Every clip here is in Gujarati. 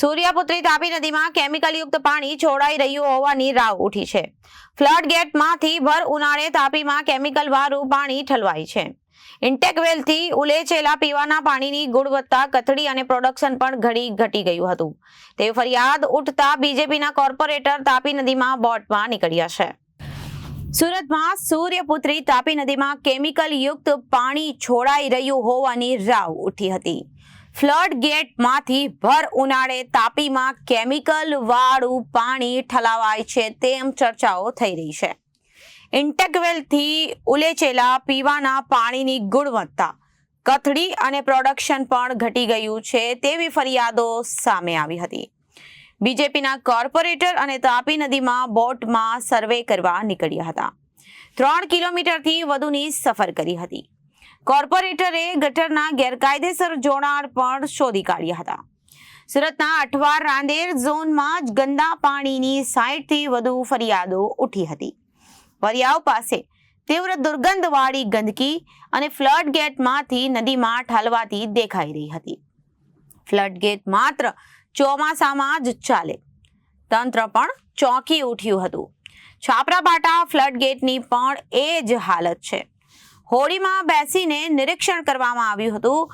સૂર્યપુત્રી તાપી નદીમાં કેમિકલયુક્ત પાણી છોડાઈ રહ્યું હોવાની રાવ ઉઠી છે. ફ્લડ ગેટમાંથી ભર ઉનાળે તાપીમાં કેમિકલ વાળું પાણી ઠલવાય છે. ઇન્ટેકવેલથી ઉલેચેલા પીવાના પાણીની ગુણવત્તા કથળી અને પ્રોડક્શન પણ ઘણી ઘટી ગયું હતું. તે ફરિયાદ ઉઠતા બીજેપીના કોર્પોરેટર તાપી નદીમાં બોટમાં નીકળ્યા છે. સુરતમાં સૂર્યપુત્રી તાપી નદીમાં કેમિકલ યુક્ત પાણી છોડાઈ રહ્યું હોવાની રાવ ઉઠી હતી. ફ્લડ ગેટમાંથી ભર ઉનાળે તાપીમાં કેમિકલ વાળું પાણી ઠલાવાય છે તેમ ચર્ચાઓ થઈ રહી છે. ઇન્ટેકવેલથી ઉલેચેલા પીવાના પાણીની ગુણવત્તા, કથળી અને પ્રોડક્શન પણ ઘટી ગયું છે તેવી ફરિયાદો સામે આવી હતી. બીજેપીના કોર્પોરેટર અને તાપી નદીમાં બોટમાં સર્વે કરવા નીકળ્યા હતા. ત્રણ કિલોમીટરથી વધુની સફર કરી હતી. કોર્પોરેટરે ગટરના ગેરકાયદેસર જોડાણ પણ શોધી કાઢ્યા હતા. સુરતના અઠવાર રાંદેર ઝોનમાં જ ગંદા પાણીની સાઈઠથી વધુ ફરિયાદો ઉઠી હતી. વરિયાવ પાસે તીવ્ર દુર્ગંધવાળી ગંદકી અને ફ્લડ ગેટમાંથી નદીમાં ઠાલવાતી દેખાઈ રહી હતી. ફ્લડ ગેટ માત્ર ચોમાસામાં જ ચાલે. તંત્ર પણ ચોંકી ઉઠ્યું હતું. છાપરાબાટા ફ્લડ ગેટની પણ એ જ હાલત છે. હોળીમાં બેસીને નિરીક્ષણ કરવામાં આવ્યું હતું.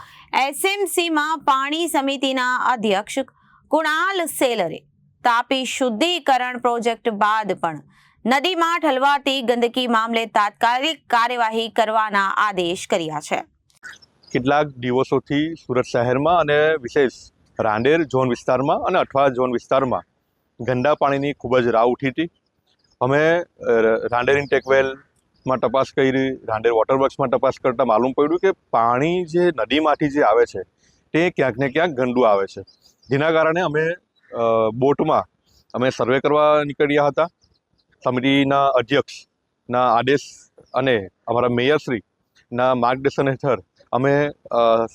એસએમસીમાં પાણી સમિતિના અધ્યક્ષ કુણાલ સેલરે તાપી શુદ્ધિકરણ પ્રોજેક્ટ બાદ પણ નદીમાં ઠલવાતી ગંદકી મામલે તાત્કાલિક કાર્યવાહી કરવાના આદેશ કર્યા છે. કેટલાક દિવસોથી સુરત શહેરમાં અને વિશેષ રાંદેર ઝોન વિસ્તારમાં અને અઠવા ઝોન વિસ્તારમાં ગંદા પાણીની ખૂબ જ રાહ ઉઠી હતી. અમે રાંદેર ઇન્ટેકવેલમાં તપાસ કરી રાંડેર વોટર વર્ક્સમાં તપાસ કરતાં માલુમ પડ્યું કે પાણી જે નદીમાંથી જે આવે છે, તે ક્યાંક ને ક્યાંક ગંદુ આવે છે. જેના કારણે અમે બોટમાં અમે સર્વે કરવા નીકળ્યા હતા. સમિતિના અધ્યક્ષના આદેશ અને અમારા મેયરશ્રીના માર્ગદર્શન હેઠળ અમે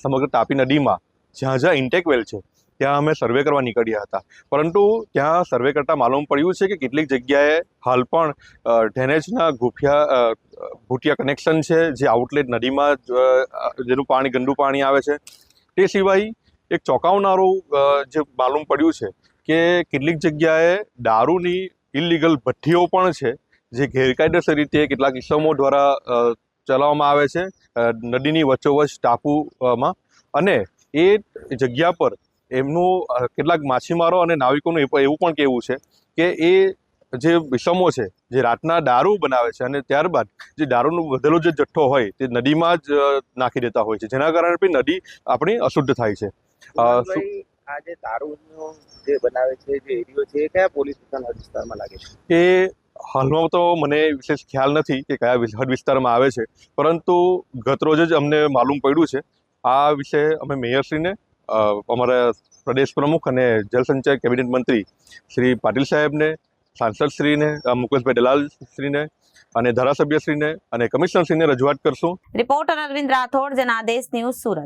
સમગ્ર તાપી નદીમાં જ્યાં જ્યાં ઇન્ટેકવેલ છે ત્યાં અમે સર્વે કરવા નીકળ્યા હતા. પરંતુ ત્યાં સર્વે કરતાં માલુમ પડ્યું છે કે કેટલીક જગ્યાએ હાલ પણ ડ્રેનેજના ગુફિયા ભૂટિયા કનેક્શન છે, જે આઉટલેટ નદીમાં જેનું પાણી, ગંદુ પાણી આવે છે. તે સિવાય એક ચોંકાવનારું જે માલુમ પડ્યું છે કે કેટલીક જગ્યાએ દારૂની ઇલીગલ ભઠ્ઠીઓ પણ છે, જે ગેરકાયદેસર રીતે કેટલાક ઇસમો દ્વારા ચલાવવામાં આવે છે નદીની વચ્ચોવચ્ચ ટાપુમાં. અને એ જગ્યા પર એમનું કેટલાક માછીમારો અને નાવિકોનું એવું પણ કહેવું છે કે એ જે વિષમો છે જે રાતના દારૂ બનાવે છે અને ત્યારબાદ જે દારૂનો વધેલો જે જથ્થો હોય તે નદીમાં જ નાખી દેતા હોય છે. જેના કારણે પણ નદી આપણી અશુદ્ધ થાય છે. આ જે દારૂનો જે બનાવે છે જે એરિયો છે એ કયા પોલીસ વિસ્તારમાં લાગે છે? એ હાલમાં તો મને વિશેષ ખ્યાલ નથી કે કયા હદ વિસ્તારમાં આવે છે. પરંતુ ગતરોજ જ અમને માલુમ પડ્યું છે. આ વિશે અમે મેયરશ્રીને અમારા પ્રદેશ પ્રમુખ અને જલસંચય કેબિનેટ મંત્રી શ્રી પાટીલ સાહેબને સાંસદશ્રીને મુકેશભાઈ દલાલશ્રીને અને ધારાસભ્યશ્રીને અને કમિશનરશ્રીને રજૂઆત કરશું. Reporter Arvind Rathod, Janadesh news Surat.